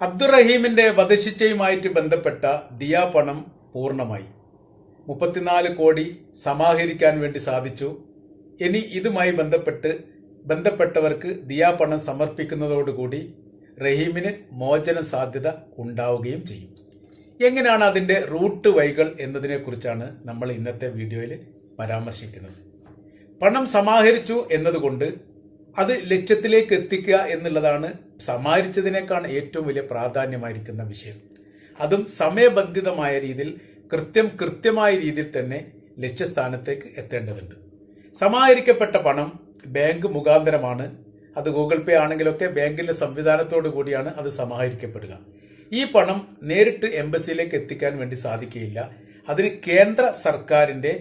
അബ്ദുറഹീമിന്റെ വധശിക്ഷയുമായിട്ട് ബന്ധപ്പെട്ട ദിയാ പണം പൂർണമായി. മുപ്പത്തിനാല് കോടി സമാഹരിക്കാൻ വേണ്ടി സാധിച്ചു. ഇനി ഇതുമായി ബന്ധപ്പെട്ട് ബന്ധപ്പെട്ടവർക്ക് ദിയാ പണം സമർപ്പിക്കുന്നതോടുകൂടി റഹീമിന് മോചന സാധ്യത ഉണ്ടാവുകയും ചെയ്യും. എങ്ങനെയാണ് അതിന്റെ റൂട്ട് വൈകൾ എന്നതിനെക്കുറിച്ചാണ് നമ്മൾ ഇന്നത്തെ വീഡിയോയിൽ പരാമർശിക്കുന്നത്. പണം സമാഹരിച്ചു എന്നതുകൊണ്ട് അത് ലക്ഷ്യത്തിലേക്ക് എത്തിക്കുക എന്നുള്ളതാണ് സമാരിച്ചതിനേക്കാൾ ഏറ്റവും വലിയ പ്രാധാന്യമായിരിക്കുന്ന വിഷയം. അതും സമയബന്ധിതമായ രീതിയിൽ കൃത്യം കൃത്യമായ രീതിയിൽ തന്നെ ലക്ഷ്യസ്ഥാനത്തേക്ക് എത്തേണ്ടതുണ്ട്. സമാഹരിക്കപ്പെട്ട പണം ബാങ്ക് മുഖാന്തരമാണ്. അത് ഗൂഗിൾ പേ ആണെങ്കിലൊക്കെ ബാങ്കിന്റെ സംവിധാനത്തോടു കൂടിയാണ് അത് സമാഹരിക്കപ്പെടുക. ഈ പണം നേരിട്ട് എംബസിയിലേക്ക് എത്തിക്കാൻ വേണ്ടി സാധിക്കുകയില്ല. അതിന് കേന്ദ്ര സർക്കാരിന്റെ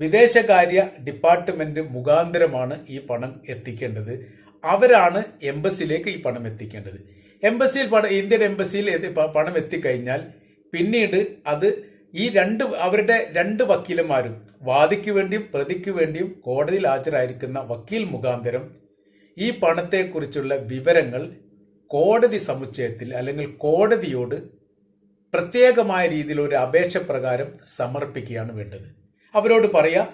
വിദേശകാര്യ ഡിപ്പാർട്ട്മെന്റ് മുഖാന്തരമാണ് ഈ പണം എത്തിക്കേണ്ടത്. അവരാണ് എംബസിയിലേക്ക് ഈ പണം എത്തിക്കേണ്ടത്. എംബസിയിൽ പണം ഇന്ത്യൻ എംബസിയിൽ പണം എത്തിക്കഴിഞ്ഞാൽ പിന്നീട് അത് ഈ രണ്ട് അവരുടെ രണ്ട് വക്കീലന്മാരും വാദിക്ക് വേണ്ടിയും പ്രതിക്ക് വേണ്ടിയും കോടതിയിൽ ഹാജരായിരിക്കുന്ന വക്കീൽ മുഖാന്തരം ഈ പണത്തെക്കുറിച്ചുള്ള വിവരങ്ങൾ കോടതി സമുച്ചയത്തിൽ അല്ലെങ്കിൽ കോടതിയോട് പ്രത്യേകമായ രീതിയിൽ ഒരു അപേക്ഷ പ്രകാരം സമർപ്പിക്കുകയാണ് വേണ്ടത്. അവരോട് പറയാ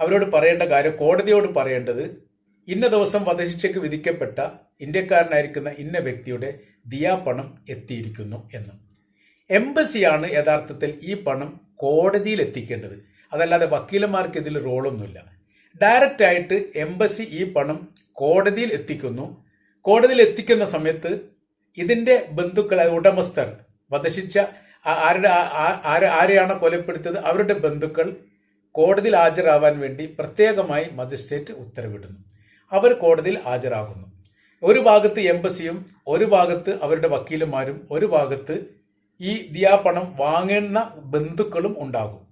അവരോട് പറയേണ്ട കാര്യം കോടതിയോട് പറയേണ്ടത് ഇന്ന ദിവസം വധശിക്ഷയ്ക്ക് വിധിക്കപ്പെട്ട ഇന്ത്യക്കാരനായിരിക്കുന്ന ഇന്ന വ്യക്തിയുടെ ദിയാപണം എത്തിയിരിക്കുന്നു എന്ന്. എംബസിയാണ് യഥാർത്ഥത്തിൽ ഈ പണം കോടതിയിൽ എത്തിക്കേണ്ടത്. അതല്ലാതെ വക്കീലന്മാർക്ക് ഇതിൽ റോളൊന്നുമില്ല. ഡയറക്റ്റ് ആയിട്ട് എംബസി ഈ പണം കോടതിയിൽ എത്തിക്കുന്നു. കോടതിയിൽ എത്തിക്കുന്ന സമയത്ത് ഇതിന്റെ ബന്ധുക്കൾ ഉടമസ്ഥർ വധശിക്ഷ ആ- ആരുടെ ആരെയാണോ കൊലപ്പെടുത്തിയത് അവരുടെ ബന്ധുക്കൾ കോടതിയിൽ ഹാജരാവാൻ വേണ്ടി പ്രത്യേകമായി മജിസ്ട്രേറ്റ് ഉത്തരവിടുന്നു. അവർ കോടതിയിൽ ഹാജരാകുന്നു. ഒരു ഭാഗത്ത് എംബസിയും ഒരു ഭാഗത്ത് അവരുടെ വക്കീലന്മാരും ഒരു ഭാഗത്ത് ഈ ദിയാപണം വാങ്ങുന്ന ബന്ധുക്കളും ഉണ്ടാകും.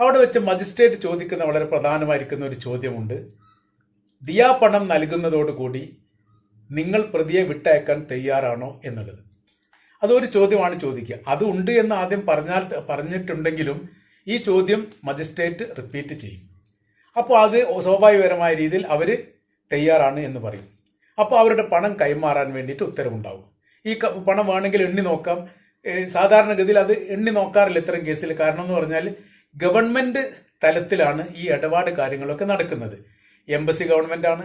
അവിടെ വെച്ച് മജിസ്ട്രേറ്റ് ചോദിക്കുന്ന വളരെ പ്രധാനമായിരിക്കുന്ന ഒരു ചോദ്യമുണ്ട്. ദിയാപണം നൽകുന്നതോടുകൂടി നിങ്ങൾ പ്രതിയെ വിട്ടയക്കാൻ തയ്യാറാണോ എന്നുള്ളത്. അതൊരു ചോദ്യമാണ് ചോദിക്കുക. അതുണ്ട് എന്ന് ആദ്യം പറഞ്ഞാൽ പറഞ്ഞിട്ടുണ്ടെങ്കിലും ഈ ചോദ്യം മജിസ്ട്രേറ്റ് റിപ്പീറ്റ് ചെയ്യും. അപ്പോൾ അത് സ്വാഭാവികപരമായ രീതിയിൽ അവർ തയ്യാറാണ് എന്ന് പറയും. അപ്പോൾ അവരുടെ പണം കൈമാറാൻ വേണ്ടിയിട്ട് ഉത്തരവുണ്ടാവും. ഈ പണം വേണമെങ്കിൽ എണ്ണി നോക്കാം. സാധാരണഗതിയിൽ അത് എണ്ണി നോക്കാറില്ല ഇത്തരം കേസിൽ. കാരണം എന്ന് പറഞ്ഞാൽ ഗവൺമെന്റ് തലത്തിലാണ് ഈ ഇടപാട് കാര്യങ്ങളൊക്കെ നടക്കുന്നത്. എംബസി ഗവൺമെന്റ് ആണ്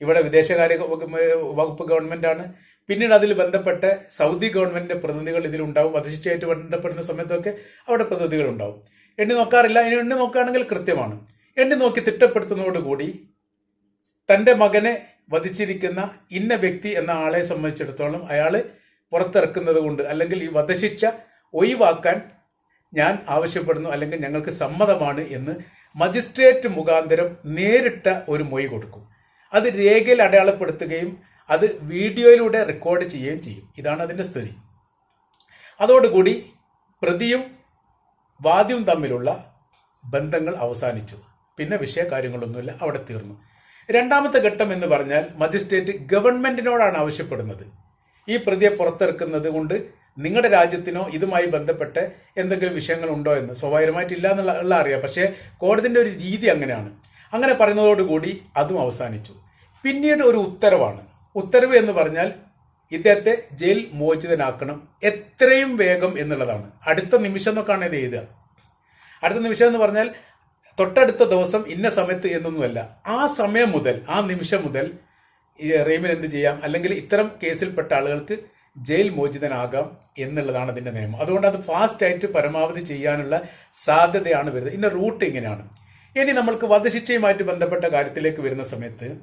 ഇവിടെ വിദേശകാര്യ വകുപ്പ് വകുപ്പ് ഗവൺമെന്റ് ആണ്. പിന്നീട് അതിൽ ബന്ധപ്പെട്ട സൗദി ഗവൺമെന്റിന്റെ പ്രതിനിധികൾ ഇതിലുണ്ടാവും. വധശിക്ഷയായിട്ട് ബന്ധപ്പെടുന്ന സമയത്തൊക്കെ അവിടെ പ്രതിനിധികൾ ഉണ്ടാവും എണ്ണി നോക്കാറില്ല. ഇനി എണ്ണി നോക്കുകയാണെങ്കിൽ കൃത്യമാണ്. എണ്ണി നോക്കി തിട്ടപ്പെടുത്തുന്നതോടുകൂടി തന്റെ മകനെ വധിച്ചിരിക്കുന്ന ഇന്ന വ്യക്തി എന്ന ആളെ സംബന്ധിച്ചിടത്തോളം അയാൾ പുറത്തിറക്കുന്നത് കൊണ്ട് അല്ലെങ്കിൽ ഈ വധശിക്ഷ ഒഴിവാക്കാൻ ഞാൻ ആവശ്യപ്പെടുന്നു അല്ലെങ്കിൽ ഞങ്ങൾക്ക് സമ്മതമാണ് എന്ന് മജിസ്ട്രേറ്റ് മുഖാന്തരം നേരിട്ട ഒരു മൊഴി കൊടുക്കും. അത് രേഖയിൽ അടയാളപ്പെടുത്തുകയും അത് വീഡിയോയിലൂടെ റെക്കോർഡ് ചെയ്യുകയും ചെയ്യും. ഇതാണ് അതിന്റെ സ്ഥിതി. അതോടുകൂടി പ്രതിയും വാദ്യവും തമ്മിലുള്ള ബന്ധങ്ങൾ അവസാനിച്ചു. പിന്നെ വിഷയകാര്യങ്ങളൊന്നുമില്ല അവിടെ തീർന്നു. രണ്ടാമത്തെ ഘട്ടം എന്ന് പറഞ്ഞാൽ മജിസ്ട്രേറ്റ് ഗവൺമെന്റിനോടാണ് ആവശ്യപ്പെടുന്നത്. ഈ പ്രതിയെ പുറത്തിറക്കുന്നത് കൊണ്ട് നിങ്ങളുടെ രാജ്യത്തിനോ ഇതുമായി ബന്ധപ്പെട്ട് എന്തെങ്കിലും വിഷയങ്ങൾ ഉണ്ടോ എന്ന് സ്വാഭാവികമായിട്ടില്ല എന്നുള്ള ഉള്ള അറിയാം. പക്ഷേ കോടതിന്റെ ഒരു രീതി അങ്ങനെയാണ്. അങ്ങനെ പറയുന്നതോടുകൂടി അതും അവസാനിച്ചു. പിന്നീട് ഒരു ഉത്തരവാണ്. ഉത്തരവ് എന്ന് പറഞ്ഞാൽ ഇദ്ദേഹത്തെ ജയിൽ മോചിതനാക്കണം എത്രയും വേഗം എന്നുള്ളതാണ്. അടുത്ത നിമിഷം എന്നൊക്കെയാണ് ഇത് എഴുതുക. അടുത്ത നിമിഷം എന്ന് പറഞ്ഞാൽ തൊട്ടടുത്ത ദിവസം ഇന്ന സമയത്ത് എന്നൊന്നുമല്ല. ആ സമയം മുതൽ ആ നിമിഷം മുതൽ ഈ റീമിന് എന്ത് ചെയ്യാം? അല്ലെങ്കിൽ ഇത്തരം കേസിൽപ്പെട്ട ആളുകൾക്ക് ജയിൽ മോചിതനാകാം എന്നുള്ളതാണ് അതിന്റെ നിയമം. അതുകൊണ്ട് അത് ഫാസ്റ്റ് ആയിട്ട് പരമാവധി ചെയ്യാനുള്ള സാധ്യതയാണ് വരുന്നത്. ഇന്ന റൂട്ട് ഇങ്ങനെയാണ്. ഇനി നമ്മൾക്ക് വധശിക്ഷയുമായിട്ട് ബന്ധപ്പെട്ട കാര്യത്തിലേക്ക് വരുന്ന സമയത്ത്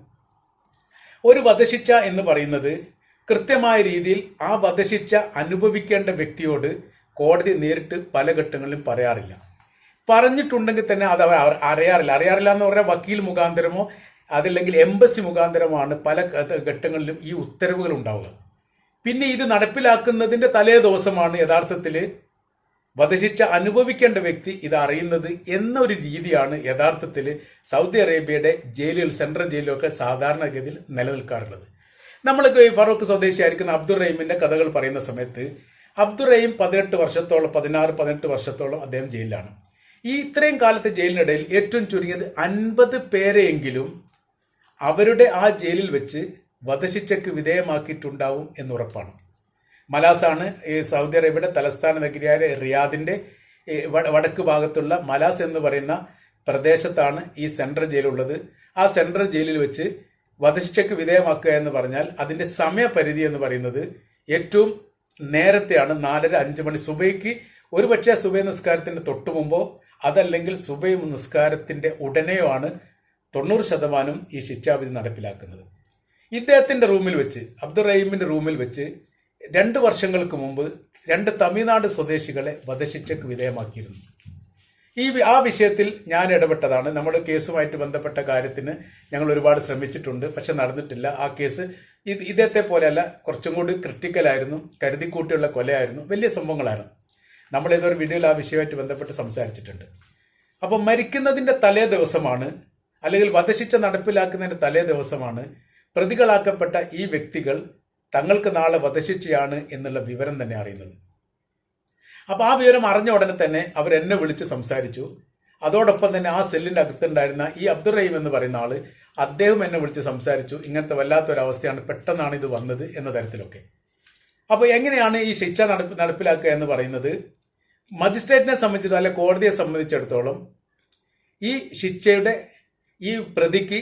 ഒരു വധശിക്ഷ എന്ന് പറയുന്നത് കൃത്യമായ രീതിയിൽ ആ വധശിക്ഷ അനുഭവിക്കേണ്ട വ്യക്തിയോട് കോടതി നേരിട്ട് പല ഘട്ടങ്ങളിലും പറയാറില്ല. പറഞ്ഞിട്ടുണ്ടെങ്കിൽ തന്നെ അത് അവർ അറിയാറില്ല. അറിയാറില്ല എന്ന് പറഞ്ഞാൽ വക്കീൽ മുഖാന്തരമോ അതല്ലെങ്കിൽ എംബസി മുഖാന്തരമാണ് പല ഘട്ടങ്ങളിലും ഈ ഉത്തരവുകൾ ഉണ്ടാവുക. പിന്നെ ഇത് നടപ്പിലാക്കുന്നതിന്റെ തലേ ദിവസമാണ് യഥാർത്ഥത്തിൽ വധശിക്ഷ അനുഭവിക്കേണ്ട വ്യക്തി ഇത് അറിയുന്നത് എന്നൊരു രീതിയാണ് യഥാർത്ഥത്തിൽ സൗദി അറേബ്യയുടെ ജയിലുകൾ സെൻട്രൽ ജയിലുകളൊക്കെ സാധാരണഗതിയിൽ നിലനിൽക്കാറുള്ളത്. നമ്മൾക്ക് ഈ ഫറൂഖ് സ്വദേശിയായിരിക്കുന്ന അബ്ദുൾ റഹീമിന്റെ കഥകൾ പറയുന്ന സമയത്ത് അബ്ദുൾ റഹീം പതിനെട്ട് വർഷത്തോളം പതിനാറ് പതിനെട്ട് വർഷത്തോളം അദ്ദേഹം ജയിലിലാണ്. ഈ ഇത്രയും കാലത്തെ ജയിലിനിടയിൽ ഏറ്റവും ചുരുങ്ങിയത് അൻപത് പേരെയെങ്കിലും അവരുടെ ആ ജയിലിൽ വെച്ച് വധശിക്ഷയ്ക്ക് വിധേയമാക്കിയിട്ടുണ്ടാവും എന്നുറപ്പാണ്. മലാസാണ് ഈ സൗദി അറേബ്യയുടെ തലസ്ഥാന നഗരിയായ റിയാദിന്റെ വടക്ക് ഭാഗത്തുള്ള മലാസ് എന്ന് പറയുന്ന പ്രദേശത്താണ് ഈ സെൻട്രൽ ജയിലുള്ളത്. ആ സെൻട്രൽ ജയിലിൽ വെച്ച് വധശിക്ഷയ്ക്ക് വിധേയമാക്കുക എന്ന് പറഞ്ഞാൽ അതിന്റെ സമയപരിധി എന്ന് പറയുന്നത് ഏറ്റവും നേരത്തെയാണ് നാലര അഞ്ച് മണി സുബൈക്ക് ഒരുപക്ഷെ സുബൈ നിസ്കാരത്തിന്റെ തൊട്ടു മുമ്പോ അതല്ലെങ്കിൽ സുബൈ നിസ്കാരത്തിന്റെ ഉടനെയോ ആണ് തൊണ്ണൂറ് ശതമാനം ഈ ശിക്ഷാവിധി നടപ്പിലാക്കുന്നത്. ഇദ്ദേഹത്തിന്റെ റൂമിൽ വെച്ച് അബ്ദുറഹീമിന്റെ റൂമിൽ വെച്ച് രണ്ട് വർഷങ്ങൾക്ക് മുമ്പ് രണ്ട് തമിഴ്നാട് സ്വദേശികളെ വധശിക്ഷയ്ക്ക് വിധേയമാക്കിയിരുന്നു. ഈ ആ വിഷയത്തിൽ ഞാൻ ഇടപെട്ടതാണ്. നമ്മുടെ കേസുമായിട്ട് ബന്ധപ്പെട്ട കാര്യത്തിന് ഞങ്ങൾ ഒരുപാട് ശ്രമിച്ചിട്ടുണ്ട് പക്ഷെ നടന്നിട്ടില്ല. ആ കേസ് ഇത് ഇദ്ദേഹത്തെ പോലെയല്ല കുറച്ചും കൂടി ക്രിട്ടിക്കലായിരുന്നു കരുതിക്കൂട്ടിയുള്ള കൊലയായിരുന്നു വലിയ സംഭവങ്ങളായിരുന്നു. നമ്മൾ ഏതൊരു വീഡിയോയിൽ ആ വിഷയമായിട്ട് ബന്ധപ്പെട്ട് സംസാരിച്ചിട്ടുണ്ട്. അപ്പോൾ മരിക്കുന്നതിന്റെ തലേ ദിവസമാണ് അല്ലെങ്കിൽ വധശിക്ഷ നടപ്പിലാക്കുന്നതിന്റെ തലേ ദിവസമാണ് പ്രതികളാക്കപ്പെട്ട ഈ വ്യക്തികൾ തങ്ങൾക്ക് നാളെ വധശിക്ഷയാണ് എന്നുള്ള വിവരം തന്നെ അറിയുന്നത്. അപ്പൊ ആ വിവരം അറിഞ്ഞ ഉടനെ തന്നെ അവർ എന്നെ വിളിച്ച് സംസാരിച്ചു. അതോടൊപ്പം തന്നെ ആ സെല്ലിന്റെ അകത്തുണ്ടായിരുന്ന ഈ അബ്ദുൾ റഹീം എന്ന് പറയുന്ന ആൾ അദ്ദേഹം എന്നെ വിളിച്ച് സംസാരിച്ചു. ഇങ്ങനത്തെ വല്ലാത്തൊരവസ്ഥയാണ് പെട്ടെന്നാണ് ഇത് വന്നത് എന്ന തരത്തിലൊക്കെ. അപ്പോൾ എങ്ങനെയാണ് ഈ ശിക്ഷ നടപ്പ് നടപ്പിലാക്കുക എന്ന് പറയുന്നത്? മജിസ്ട്രേറ്റിനെ സംബന്ധിച്ചിടത്തോളം അല്ലെ കോടതിയെ സംബന്ധിച്ചിടത്തോളം ഈ ശിക്ഷയുടെ ഈ പ്രതിക്ക്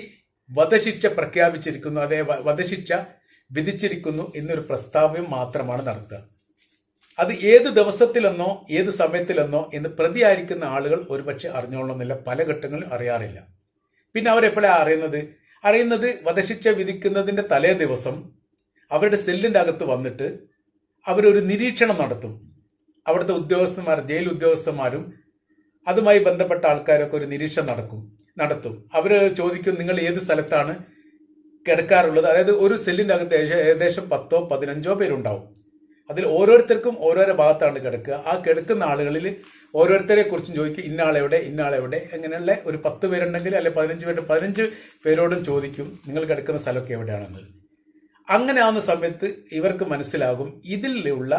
വധശിക്ഷ പ്രഖ്യാപിച്ചിരിക്കുന്നു അതേ വധശിക്ഷ വിധിച്ചിരിക്കുന്നു എന്നൊരു പ്രസ്താവ്യം മാത്രമാണ് നടത്തുക അത് ഏത് ദിവസത്തിലെന്നോ ഏത് സമയത്തിലെന്നോ എന്ന് പ്രതിയായിരിക്കുന്ന ആളുകൾ ഒരുപക്ഷെ അറിഞ്ഞോളണമെന്നില്ല. പല ഘട്ടങ്ങളും അറിയാറില്ല. പിന്നെ അവരെപ്പോഴാണ് അറിയുന്നത്? അറിയുന്നത് വധശിക്ഷ വിധിക്കുന്നതിന്റെ തലേ ദിവസം അവരുടെ സെല്ലിന്റെ അകത്ത് വന്നിട്ട് അവരൊരു നിരീക്ഷണം നടത്തും. അവിടുത്തെ ഉദ്യോഗസ്ഥന്മാർ ജയിൽ ഉദ്യോഗസ്ഥന്മാരും അതുമായി ബന്ധപ്പെട്ട ആൾക്കാരൊക്കെ ഒരു നിരീക്ഷണം നടക്കും നടത്തും. അവർ ചോദിക്കും നിങ്ങൾ ഏത് സ്ഥലത്താണ് കിടക്കാറുള്ളത്? അതായത് ഒരു സെല്ലിന്റെ അകത്ത് ഏകദേശം പത്തോ പതിനഞ്ചോ പേരുണ്ടാവും. അതിൽ ഓരോരുത്തർക്കും ഓരോരോ ഭാഗത്താണ് കിടക്കുക. ആ കിടക്കുന്ന ആളുകളിൽ ഓരോരുത്തരെ കുറിച്ചും ചോദിക്കും ഇന്നാളെവിടെ ഇന്നാളെവിടെ അങ്ങനെയുള്ള ഒരു പത്ത് പേരുണ്ടെങ്കിൽ അല്ലെ പതിനഞ്ച് പേരുടെ പതിനഞ്ച് പേരോടും ചോദിക്കും നിങ്ങൾ കിടക്കുന്ന സ്ഥലമൊക്കെ എവിടെയാണെന്ന്? അങ്ങനെ ആവുന്ന സമയത്ത് ഇവർക്ക് മനസ്സിലാകും ഇതിലുള്ള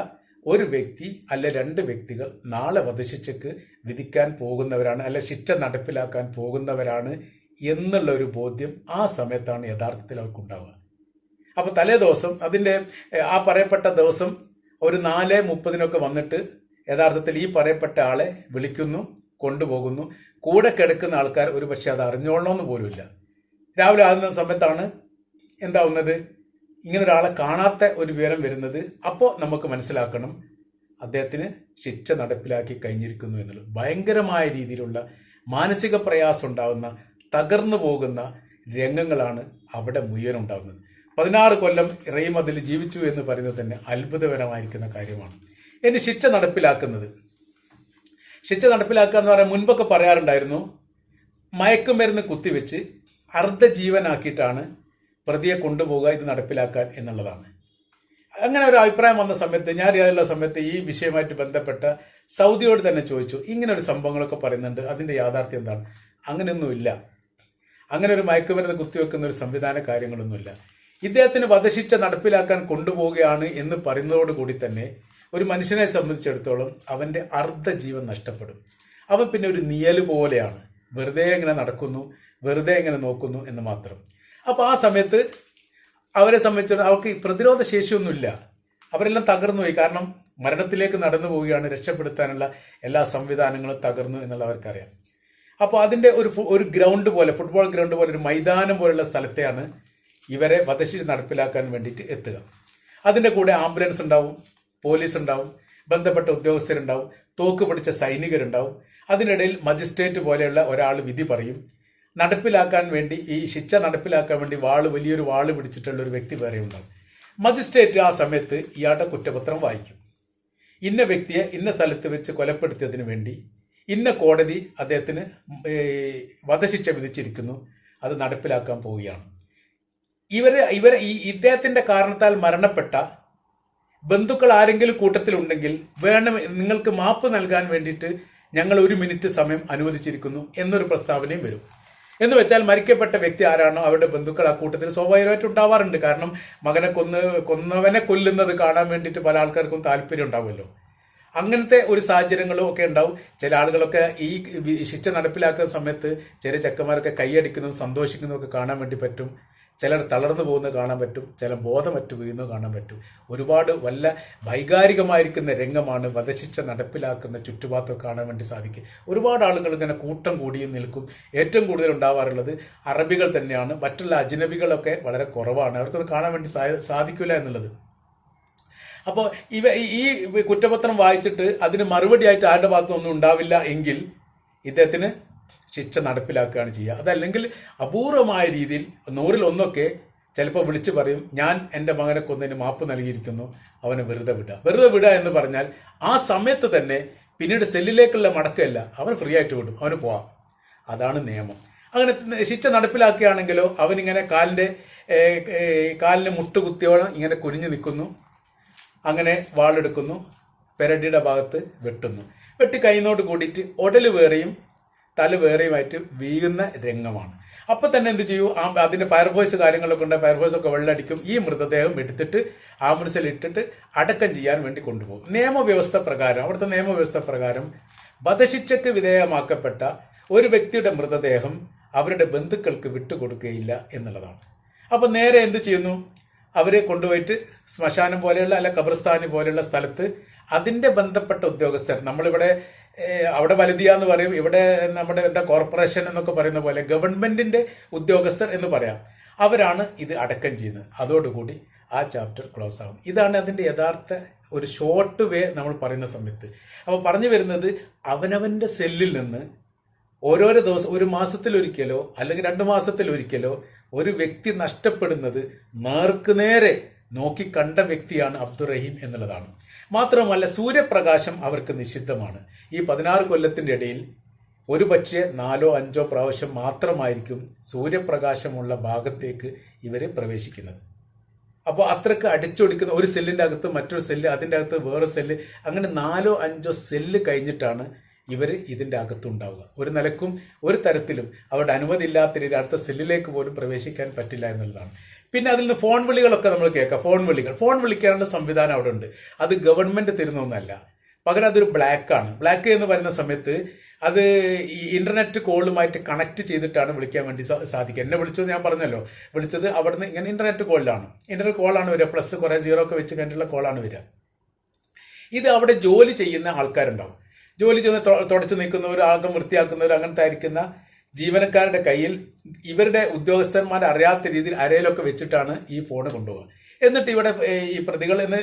ഒരു വ്യക്തി അല്ലെ രണ്ട് വ്യക്തികൾ നാളെ വധശിക്ഷയ്ക്ക് വിധിക്കാൻ പോകുന്നവരാണ് അല്ലെ ശിക്ഷ നടപ്പിലാക്കാൻ പോകുന്നവരാണ് എന്നുള്ള ഒരു ബോധ്യം ആ സമയത്താണ് യഥാർത്ഥത്തിൽ അവർക്കുണ്ടാവുക. അപ്പൊ തലേ ദിവസം അതിന്റെ ആ പറയപ്പെട്ട ദിവസം ഒരു നാല് മുപ്പതിനൊക്കെ വന്നിട്ട് യഥാർത്ഥത്തിൽ ഈ പറയപ്പെട്ട ആളെ വിളിക്കുന്നു കൊണ്ടുപോകുന്നു. കൂടെ കിടക്കുന്ന ആൾക്കാർ ഒരു പക്ഷെ അത് അറിഞ്ഞോളണമെന്ന് പോലുമില്ല. രാവിലെ ആകുന്ന സമയത്താണ് എന്താവുന്നത് ഇങ്ങനെ ഒരാളെ കാണാത്ത ഒരു വിവരം വരുന്നത്. അപ്പോൾ നമുക്ക് മനസ്സിലാക്കണം അദ്ദേഹത്തിന് ശിക്ഷ നടപ്പിലാക്കി കഴിഞ്ഞിരിക്കുന്നു എന്നുള്ളത്. ഭയങ്കരമായ രീതിയിലുള്ള മാനസിക പ്രയാസം ഉണ്ടാകുന്ന തകർന്നു പോകുന്ന രംഗങ്ങളാണ് അവിടെ മുഴുവൻ പതിനാറ് കൊല്ലം റെയിം അതിൽ ജീവിച്ചു എന്ന് പറയുന്നത് തന്നെ അത്ഭുതകരമായിരിക്കുന്ന കാര്യമാണ്. ഇനി ശിക്ഷ നടപ്പിലാക്കുന്നത്. ശിക്ഷ നടപ്പിലാക്കുക എന്ന് പറയാൻ മുൻപൊക്കെ പറയാറുണ്ടായിരുന്നു മയക്കുമരുന്ന് കുത്തിവെച്ച് അർദ്ധജീവനാക്കിയിട്ടാണ് പ്രതിയെ കൊണ്ടുപോകുക ഇത് നടപ്പിലാക്കാൻ എന്നുള്ളതാണ്. അങ്ങനെ ഒരു അഭിപ്രായം വന്ന സമയത്ത് ഞാൻ അറിയാനുള്ള സമയത്ത് ഈ വിഷയമായിട്ട് ബന്ധപ്പെട്ട സൗദിയോട് തന്നെ ചോദിച്ചു. ഇങ്ങനെ ഒരു സംഭവങ്ങളൊക്കെ പറയുന്നുണ്ട് അതിന്റെ യാഥാർത്ഥ്യം എന്താണ്? അങ്ങനെയൊന്നുമില്ല. അങ്ങനെ ഒരു മയക്കുമരുന്ന് കുത്തിവെക്കുന്ന ഒരു സംവിധാന കാര്യങ്ങളൊന്നുമില്ല. ഇദ്ദേഹത്തിന് വധശിക്ഷ നടപ്പിലാക്കാൻ കൊണ്ടുപോവുകയാണ് എന്ന് പറയുന്നതോടുകൂടി തന്നെ ഒരു മനുഷ്യനെ സംബന്ധിച്ചിടത്തോളം അവന്റെ അർദ്ധജീവൻ നഷ്ടപ്പെടും. അവൻ പിന്നെ ഒരു നിയൽ പോലെയാണ്. വെറുതെ എങ്ങനെ നടക്കുന്നു വെറുതെ എങ്ങനെ നോക്കുന്നു എന്ന് മാത്രം. അപ്പോൾ ആ സമയത്ത് അവരെ സംബന്ധിച്ചിടത്തോളം അവർക്ക് പ്രതിരോധ ശേഷിയൊന്നുമില്ല. അവരെല്ലാം തകർന്നു പോയി. കാരണം മരണത്തിലേക്ക് നടന്നു പോവുകയാണ് രക്ഷപ്പെടുത്താനുള്ള എല്ലാ സംവിധാനങ്ങളും തകർന്നു എന്നുള്ള അവർക്കറിയാം. അപ്പോൾ അതിന്റെ ഒരു ഒരു ഗ്രൗണ്ട് പോലെ ഫുട്ബോൾ ഗ്രൗണ്ട് പോലെ ഒരു മൈതാനം പോലുള്ള സ്ഥലത്തെയാണ് ഇവരെ വധശിക്ഷ നടപ്പിലാക്കാൻ വേണ്ടിയിട്ട് എത്തുക. അതിന്റെ കൂടെ ആംബുലൻസ് ഉണ്ടാവും പോലീസ് ഉണ്ടാവും ബന്ധപ്പെട്ട ഉദ്യോഗസ്ഥരുണ്ടാവും തോക്ക് പിടിച്ച സൈനികരുണ്ടാവും. അതിനിടയിൽ മജിസ്ട്രേറ്റ് പോലെയുള്ള ഒരാൾ വിധി പറയും. നടപ്പിലാക്കാൻ വേണ്ടി ഈ ശിക്ഷ നടപ്പിലാക്കാൻ വേണ്ടി വാൾ വലിയൊരു വാൾ പിടിച്ചിട്ടുള്ള ഒരു വ്യക്തി വേറെ ഉണ്ടാവും. മജിസ്ട്രേറ്റ് ആ സമയത്ത് ഇയാളുടെ കുറ്റപത്രം വായിക്കും. ഇന്ന വ്യക്തിയെ ഇന്ന സ്ഥലത്ത് വെച്ച് കൊലപ്പെടുത്തിയതിന് വേണ്ടി ഇന്ന കോടതി അദ്ദേഹത്തിന് വധശിക്ഷ വിധിച്ചിരിക്കുന്നു. അത് നടപ്പിലാക്കാൻ പോവുകയാണ്. ഇവർ ഇവരെ ഈ ഇദ്ദേഹത്തിന്റെ കാരണത്താൽ മരണപ്പെട്ട ബന്ധുക്കൾ ആരെങ്കിലും കൂട്ടത്തിലുണ്ടെങ്കിൽ വേണം നിങ്ങൾക്ക് മാപ്പ് നൽകാൻ വേണ്ടിയിട്ട് ഞങ്ങൾ ഒരു മിനിറ്റ് സമയം അനുവദിച്ചിരിക്കുന്നു എന്നൊരു പ്രസ്താവനയും വരും. എന്ന് വെച്ചാൽ മരിക്കപ്പെട്ട വ്യക്തി ആരാണോ അവരുടെ ബന്ധുക്കൾ ആ കൂട്ടത്തിൽ സ്വാഭാവികമായിട്ട് ഉണ്ടാവാറുണ്ട്. കാരണം മകനെ കൊന്ന് കൊന്നവനെ കൊല്ലുന്നത് കാണാൻ വേണ്ടിയിട്ട് പല ആൾക്കാർക്കും താല്പര്യം ഉണ്ടാവുമല്ലോ. അങ്ങനത്തെ ഒരു സാഹചര്യങ്ങളും ഒക്കെ ഉണ്ടാവും. ചില ആളുകളൊക്കെ ഈ ശിക്ഷ നടപ്പിലാക്കുന്ന സമയത്ത് ചെറിയ ചെക്കന്മാരൊക്കെ കൈയടിക്കുന്നതും സന്തോഷിക്കുന്നതും ഒക്കെ കാണാൻ വേണ്ടി പറ്റും. ചിലർ തളർന്നു പോകുന്നത് കാണാൻ പറ്റും ചില ബോധമറ്റു വീഴുന്നത് കാണാൻ പറ്റും. ഒരുപാട് വല്ല വൈകാരികമായിരിക്കുന്ന രംഗമാണ് വധശിക്ഷ നടപ്പിലാക്കുന്ന ചുറ്റുപാത്രം കാണാൻ വേണ്ടി സാധിക്കും ഒരുപാട് ആളുകൾ ഇങ്ങനെ കൂട്ടം കൂടിയും നിൽക്കും. ഏറ്റവും കൂടുതൽ ഉണ്ടാവാറുള്ളത് അറബികൾ തന്നെയാണ്. മറ്റുള്ള അജ്നബികളൊക്കെ വളരെ കുറവാണ്. അവർക്കൊന്നും കാണാൻ വേണ്ടി സാധിക്കില്ല എന്നുള്ളത്. അപ്പോൾ ഇവ ഈ കുറ്റപത്രം വായിച്ചിട്ട് അതിന് മറുപടിയായിട്ട് ആരുടെ ഭാഗത്തൊന്നും ഉണ്ടാവില്ല എങ്കിൽ ഇദ്ദേഹത്തിന് ശിക്ഷ നടപ്പിലാക്കുകയാണ് ചെയ്യുക. അതല്ലെങ്കിൽ അപൂർവമായ രീതിയിൽ നൂറിൽ ഒന്നൊക്കെ ചിലപ്പോൾ വിളിച്ചു പറയും ഞാൻ എന്റെ മകനെ കൊന്നതിന് മാപ്പ് നൽകിയിരിക്കുന്നു അവനെ വെറുതെ വിടുക. വെറുതെ വിടുക എന്ന് പറഞ്ഞാൽ ആ സമയത്ത് തന്നെ പിന്നീട് സെല്ലിലേക്കുള്ള മടക്കമല്ല അവൻ ഫ്രീ ആയിട്ട് വിടും അവന് പോവാം. അതാണ് നിയമം. അങ്ങനെ ശിക്ഷ നടപ്പിലാക്കുകയാണെങ്കിലോ അവനിങ്ങനെ കാലിന്റെ കാലിന് മുട്ടുകുത്തിയോളം ഇങ്ങനെ കുനിഞ്ഞു നിൽക്കുന്നു അങ്ങനെ വാളെടുക്കുന്നു പെരടിയുടെ ഭാഗത്ത് വെട്ടുന്നു. വെട്ടി കൈനോട് കൂടിയിട്ട് ഉടൽ വേറെയും തല വേറെയുമായിട്ട് വീഴുന്ന രംഗമാണ്. അപ്പൊ തന്നെ എന്ത് ചെയ്യൂ? ആ അതിന്റെ ഫയർഫോഴ്സ് കാര്യങ്ങളൊക്കെ ഉണ്ട്. ഫയർഫോഴ്സ് ഒക്കെ വെള്ളടിക്കും. ഈ മൃതദേഹം എടുത്തിട്ട് ആംബുലൻസിൽ ഇട്ടിട്ട് അടക്കം ചെയ്യാൻ വേണ്ടി കൊണ്ടുപോകും. നിയമവ്യവസ്ഥ പ്രകാരം അവിടുത്തെ നിയമവ്യവസ്ഥ പ്രകാരം വധശിക്ഷയ്ക്ക് വിധേയമാക്കപ്പെട്ട ഒരു വ്യക്തിയുടെ മൃതദേഹം അവരുടെ ബന്ധുക്കൾക്ക് വിട്ടുകൊടുക്കുകയില്ല എന്നുള്ളതാണ്. അപ്പൊ നേരെ എന്ത് ചെയ്യുന്നു? അവരെ കൊണ്ടുപോയിട്ട് ശ്മശാനം പോലെയുള്ള അല്ല ഖബർസ്ഥാനി പോലെയുള്ള സ്ഥലത്ത് അതിന്റെ ബന്ധപ്പെട്ട ഉദ്യോഗസ്ഥർ നമ്മളിവിടെ അവിടെ വലുതിയ എന്ന് പറയും. ഇവിടെ നമ്മുടെ എന്താ കോർപ്പറേഷൻ എന്നൊക്കെ പറയുന്ന പോലെ ഗവൺമെന്റിന്റെ ഉദ്യോഗസ്ഥർ എന്ന് പറയാം. അവരാണ് ഇത് അടക്കം ചെയ്യുന്നത്. അതോടുകൂടി ആ ചാപ്റ്റർ ക്ലോസ് ആകും ഇതാണ് അതിന്റെ യഥാർത്ഥ ഒരു ഷോർട്ട് വേ നമ്മൾ പറയുന്ന സമയത്ത്. അപ്പോൾ പറഞ്ഞു വരുന്നത് അവനവന്റെ സെല്ലിൽ നിന്ന് ഓരോരോ ദിവസം ഒരു മാസത്തിൽ മാസത്തിലൊരിക്കലോ അല്ലെങ്കിൽ രണ്ട് മാസത്തിലൊരിക്കലോ ഒരു വ്യക്തി നഷ്ടപ്പെടുന്നത് നേർക്കുനേരെ നോക്കി കണ്ട വ്യക്തിയാണ് അബ്ദുറഹീം എന്നുള്ളതാണ്. മാത്രമല്ല സൂര്യപ്രകാശം അവർക്ക് നിഷിദ്ധമാണ്. ഈ പതിനാറ് കൊല്ലത്തിന്റെ ഇടയിൽ ഒരു പക്ഷേ നാലോ അഞ്ചോ പ്രാവശ്യം മാത്രമായിരിക്കും സൂര്യപ്രകാശമുള്ള ഭാഗത്തേക്ക് ഇവർ പ്രവേശിക്കുന്നത്. അപ്പോൾ അത്രയ്ക്ക് അടിച്ചൊടിക്കുന്ന ഒരു സെല്ലിന്റെ അകത്ത് മറ്റൊരു സെല്ല് അതിന്റെ അകത്ത് വേറെ സെല്ല് അങ്ങനെ നാലോ അഞ്ചോ സെല്ല് കഴിഞ്ഞിട്ടാണ് ഇവർ ഇതിന്റെ അകത്തുണ്ടാവുക. ഒരു നിലക്കും ഒരു തരത്തിലും അവരുടെ അനുമതി ഇല്ലാത്ത രീതി അടുത്ത സെല്ലിലേക്ക് പോലും പ്രവേശിക്കാൻ പറ്റില്ല എന്നുള്ളതാണ്. പിന്നെ അതിൽ നിന്ന് ഫോൺ വിളികളൊക്കെ നമ്മൾ കേൾക്കാം. ഫോൺ വിളികൾ. ഫോൺ വിളിക്കാനുള്ള സംവിധാനം അവിടെ ഉണ്ട്. അത് ഗവൺമെന്റ് തരുന്ന ഒന്നല്ല. പകരം അതൊരു ബ്ലാക്ക് ആണ്. ബ്ലാക്ക് എന്ന് പറയുന്ന സമയത്ത് അത് ഈ ഇന്റർനെറ്റ് കോളുമായിട്ട് കണക്ട് ചെയ്തിട്ടാണ് വിളിക്കാൻ വേണ്ടി സാധിക്കുക. എന്നെ വിളിച്ചത് ഞാൻ പറഞ്ഞല്ലോ. വിളിച്ചത് അവിടുന്ന് ഇങ്ങനെ ഇന്റർനെറ്റ് കോളിലാണ് ഇന്റർനെറ്റ് കോളാണ് വരിക. പ്ലസ് കുറെ സീറോ ഒക്കെ വെച്ച് കഴിഞ്ഞിട്ടുള്ള കോളാണ് വരിക. ഇത് അവിടെ ജോലി ചെയ്യുന്ന ആൾക്കാരുണ്ടാവും. ജോലി ചെയ്യുന്ന തുടച്ചു നിൽക്കുന്നവർ ആകം വൃത്തിയാക്കുന്നവർ അങ്ങനത്തെ ആയിരിക്കുന്ന ജീവനക്കാരുടെ കയ്യിൽ ഇവരുടെ ഉദ്യോഗസ്ഥന്മാർ അറിയാത്ത രീതിയിൽ അരയിലൊക്കെ വെച്ചിട്ടാണ് ഈ ഫോൺ കൊണ്ടുപോകുക എന്നിട്ട് ഇവിടെ ഈ പ്രതികൾ എന്ന്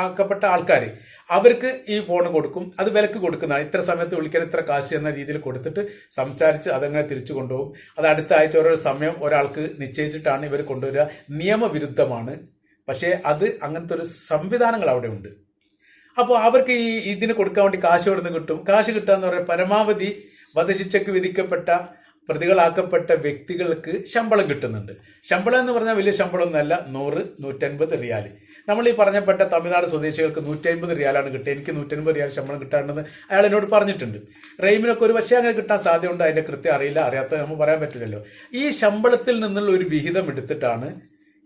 ആക്കപ്പെട്ട ആൾക്കാർ അവർക്ക് ഈ ഫോൺ കൊടുക്കും. അത് വിലക്ക് കൊടുക്കുന്നതാണ് ഇത്ര സമയത്ത് വിളിക്കാൻ ഇത്ര കാശ് എന്ന രീതിയിൽ കൊടുത്തിട്ട് സംസാരിച്ച് അതങ്ങനെ തിരിച്ചു കൊണ്ടുപോകും. അത് അടുത്ത ആഴ്ച ഓരോ സമയം ഒരാൾക്ക് നിശ്ചയിച്ചിട്ടാണ് ഇവർ കൊണ്ടുവരിക. നിയമവിരുദ്ധമാണ്. പക്ഷേ അത് അങ്ങനത്തെ ഒരു സംവിധാനങ്ങൾ അവിടെ ഉണ്ട്. അപ്പോൾ അവർക്ക് ഈ ഇതിന് കൊടുക്കാൻ വേണ്ടി കാശ് കൊടുത്ത് കിട്ടും? കാശ് കിട്ടുക എന്ന് പറയുന്നത് പരമാവധി വധശിക്ഷയ്ക്ക് വിധിക്കപ്പെട്ട പ്രതികളാക്കപ്പെട്ട വ്യക്തികൾക്ക് ശമ്പളം കിട്ടുന്നുണ്ട്. ശമ്പളം എന്ന് പറഞ്ഞാൽ വലിയ ശമ്പളമൊന്നുമല്ല നൂറ് നൂറ്റൻപത് റിയാൽ നമ്മൾ ഈ പറഞ്ഞപ്പെട്ട തമിഴ്നാട് സ്വദേശികൾക്ക് നൂറ്റമ്പത് റിയാലാണ് കിട്ടുക. എനിക്ക് നൂറ്റൻപത് റിയാൽ ശമ്പളം കിട്ടാണ്ടെന്ന് അയാൾ എന്നോട് പറഞ്ഞിട്ടുണ്ട്. റെയിമിനൊക്കെ ഒരു പക്ഷേ അങ്ങനെ കിട്ടാൻ സാധ്യതയുണ്ട്? അതിന്റെ കൃത്യം അറിയില്ല. അറിയാത്ത നമുക്ക് പറയാൻ പറ്റില്ലല്ലോ. ഈ ശമ്പളത്തിൽ നിന്നുള്ള ഒരു വിഹിതം എടുത്തിട്ടാണ്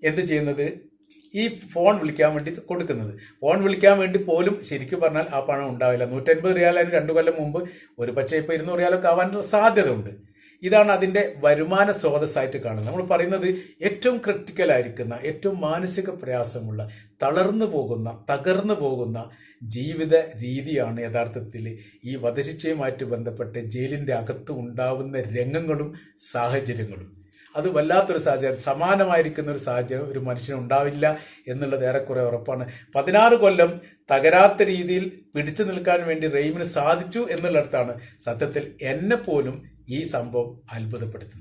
എന്ത് ചെയ്യുന്നത്? ഈ ഫോൺ വിളിക്കാൻ വേണ്ടി കൊടുക്കുന്നത്. ഫോൺ വിളിക്കാൻ വേണ്ടി പോലും ശരിക്കും പറഞ്ഞാൽ ആ പണം ഉണ്ടാവില്ല. നൂറ്റൻപത് റിയാലായിരുന്നു രണ്ടു കൊല്ലം മുമ്പ് ഒരു പക്ഷേ ഇപ്പോൾ ഇരുന്നൂറ് റിയാലൊക്കെ ആവാനുള്ള സാധ്യത ഉണ്ട് ഇതാണ് അതിന്റെ വരുമാന സ്രോതസ്സായിട്ട് കാണുന്നത്. നമ്മൾ പറയുന്നത് ഏറ്റവും ക്രിട്ടിക്കൽ ആയിരിക്കുന്ന ഏറ്റവും മാനസിക പ്രയാസമുള്ള തളർന്നു പോകുന്ന തകർന്നു പോകുന്ന ജീവിത രീതിയാണ് യഥാർത്ഥത്തിൽ ഈ വധശിക്ഷയുമായിട്ട് ബന്ധപ്പെട്ട് ജയിലിന്റെ അകത്ത് ഉണ്ടാവുന്ന രംഗങ്ങളും സാഹചര്യങ്ങളും. അത് വല്ലാത്തൊരു സാഹചര്യം സമാനമായിരിക്കുന്ന ഒരു സാഹചര്യം ഒരു മനുഷ്യന് ഉണ്ടാവില്ല എന്നുള്ളത് ഏറെക്കുറെ ഉറപ്പാണ്. പതിനാറ് കൊല്ലം തകരാത്ത രീതിയിൽ പിടിച്ചു നിൽക്കാൻ വേണ്ടി റെയിമിന് സാധിച്ചു എന്നുള്ളിടത്താണ് സത്യത്തിൽ എന്നെ പോലും ഈ സംഭവം അത്ഭുതപ്പെടുത്തുന്നത്.